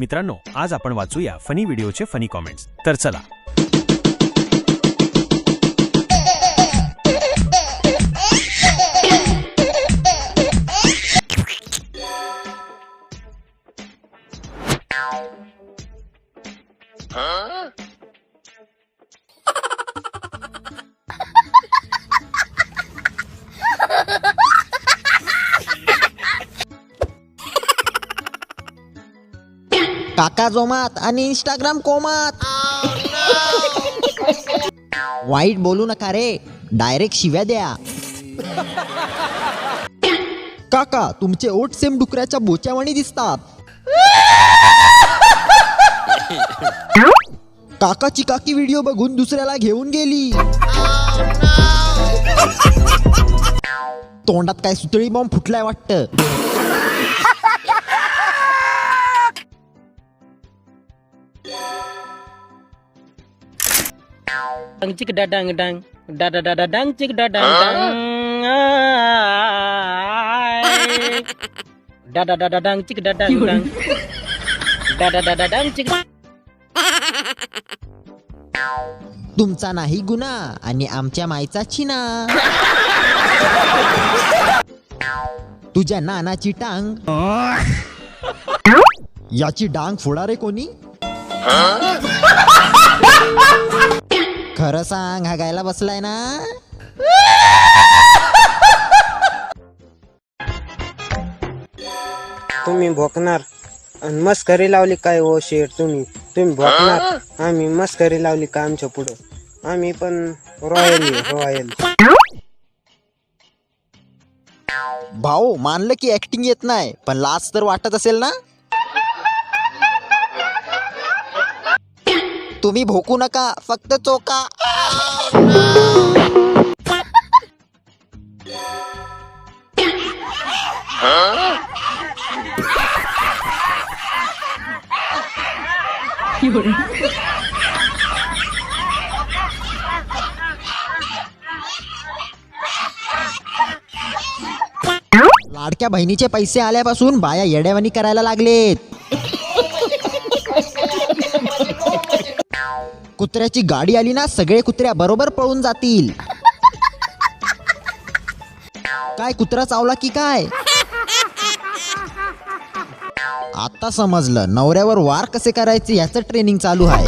मित्रांनो आज आपण वाचूया फनी व्हिडिओचे फनी कॉमेंट्स. तर चला. काका जोमात आणि इंस्टाग्राम कोमात. वाईट बोलू नका रे डायरेक्ट शिव्या द्या. काका तुमचे ओट सेम डुकऱ्याच्या बोच्यावाणी दिसतात. काकाची काकी व्हिडिओ बघून दुसऱ्याला घेऊन गेली. तोंडात काय सुतळी बॉम्ब फुटलाय वाटतं. Dang cik dadang dang da da da da dang cik dadang dang da da da da dang cik dadang dang da da da da dang cik तुमचा नाही गुन्हा आणि आमच्या मायचा चिना तुझ्या नानाची टांग याची डांग फोडा रे कोणी खरं सांग हा गायला बसलाय ना? तुम्ही भोकणार. आणि मस्करी लावली काय ओ शेठ तुम्ही? तुम्ही भोकणार. आम्ही मस्करी लावली का आमच्या पुढं? आम्ही पण रॉयल रॉयल भाऊ मानलं की ऍक्टिंग येत नाही पण लाज तर वाटत असेल ना? तुम्ही भोकू नका फक्त चोका. लाडक्या बहिणीचे पैसे आल्यापासून बाया येड्यावानी करायला लागलेत. कुत्र्याची गाडी आली ना सगळे कुत्र्या बरोबर पळून जातील. काय कुत्रा चावला की काय? आता समजलं नवऱ्यावर वार कसे करायचे याचं ट्रेनिंग चालू आहे.